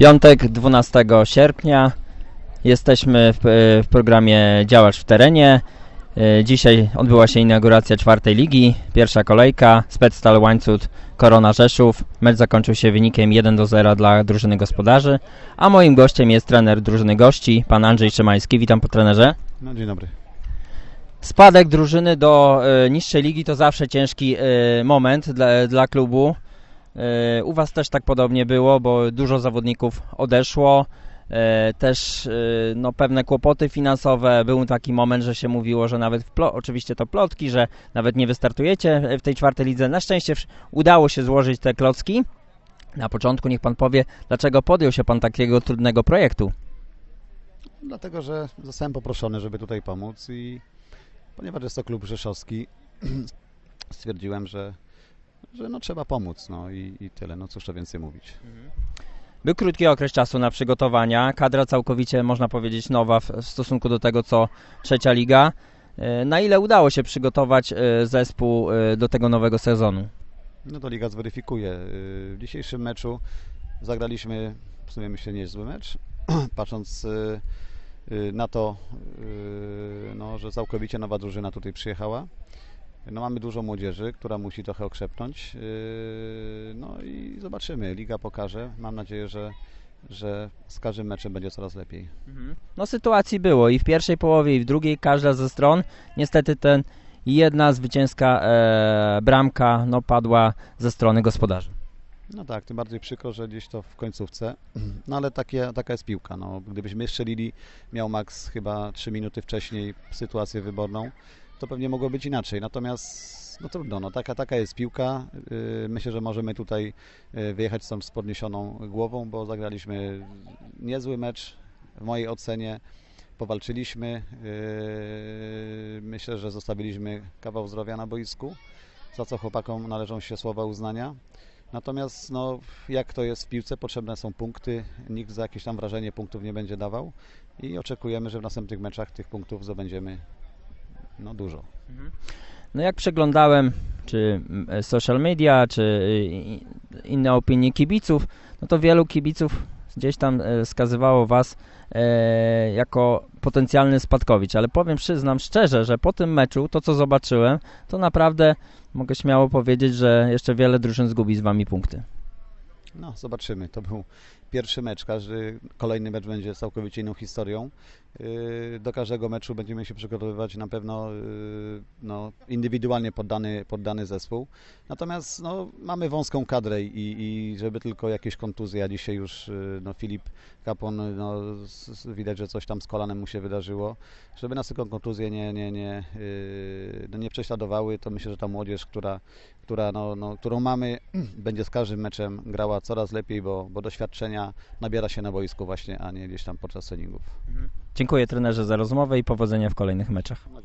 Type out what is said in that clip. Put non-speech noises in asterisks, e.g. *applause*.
Piątek 12 sierpnia. Jesteśmy w, w programie Działacz w terenie. E, Dzisiaj odbyła się inauguracja czwartej ligi. Pierwsza kolejka. Spectal Łańcut Korona Rzeszów. Mecz zakończył się wynikiem 1 do 0 dla drużyny gospodarzy. A moim gościem jest trener drużyny gości, pan Andrzej Szymański. Witam po trenerze. No dzień dobry. Spadek drużyny do e, niższej ligi to zawsze ciężki e, moment dla, dla klubu. E, u Was też tak podobnie było, bo dużo zawodników odeszło. E, też e, no, pewne kłopoty finansowe. Był taki moment, że się mówiło, że nawet, oczywiście to plotki, że nawet nie wystartujecie w tej czwartej lidze. Na szczęście udało się złożyć te klocki. Na początku niech Pan powie, dlaczego podjął się Pan takiego trudnego projektu. Dlatego, że zostałem poproszony, żeby tutaj pomóc i ponieważ jest to klub rzeszowski, *clears throat* stwierdziłem, że, że no, trzeba pomóc. No i, i tyle. No cóż to więcej mówić. Był krótki okres czasu na przygotowania. Kadra całkowicie, można powiedzieć, nowa w, w stosunku do tego, co trzecia liga. E, Na ile udało się przygotować e, zespół e, do tego nowego sezonu? No to liga zweryfikuje. W dzisiejszym meczu zagraliśmy w sumie myślę niezły mecz, *clears throat* patrząc na to, no, że całkowicie nowa drużyna tutaj przyjechała. No, mamy dużo młodzieży, która musi trochę okrzepnąć. y, No i zobaczymy. Liga pokaże. Mam nadzieję, że, że z każdym meczem będzie coraz lepiej. No sytuacji było i w pierwszej połowie, i w drugiej, każda ze stron. Niestety ten jedna zwycięska e, bramka no, padła ze strony gospodarzy. No tak, tym bardziej przykro, że gdzieś to w końcówce. *clears throat* No ale takie, taka jest piłka. No, gdybyśmy strzelili, miał Max chyba 3 minuty wcześniej sytuację wyborną, to pewnie mogło być inaczej. Natomiast no trudno, no, taka, taka jest piłka. Yy, Myślę, że możemy tutaj yy, wyjechać stąd z podniesioną głową, bo zagraliśmy niezły mecz w mojej ocenie. Powalczyliśmy. Yy, Myślę, że zostawiliśmy kawał zdrowia na boisku, za co chłopakom należą się słowa uznania. Natomiast no, jak to jest w piłce, potrzebne są punkty. Nikt za jakieś tam wrażenie punktów nie będzie dawał i oczekujemy, że w następnych meczach tych punktów zdobędziemy no, dużo. No jak przeglądałem czy mm, social media, czy y, inne opinie kibiców, no to wielu kibiców gdzieś tam e, skazywało was e, jako potencjalny spadkowicz, ale powiem, przyznam szczerze, że po tym meczu, to co zobaczyłem, to naprawdę mogę śmiało powiedzieć, że jeszcze wiele drużyn zgubi z wami punkty. No, zobaczymy. To był pierwszy mecz. Każdy kolejny mecz będzie całkowicie inną historią. Yy, Do każdego meczu będziemy się przygotowywać na pewno yy, no, indywidualnie pod dany, pod dany zespół. Natomiast no, mamy wąską kadrę i, i żeby tylko jakieś kontuzje, a dzisiaj już yy, no, Filip Kapon, no, widać, że coś tam z kolanem mu się wydarzyło. Żeby nas tylko kontuzje nie, nie, nie, no, nie prześladowały, to myślę, że ta młodzież, która, która, no, no, którą mamy, *clears throat* będzie z każdym meczem grała coraz lepiej, bo, bo doświadczenia nabiera się na boisku właśnie, a nie gdzieś tam podczas treningów. Dziękuję trenerze za rozmowę i powodzenia w kolejnych meczach. No.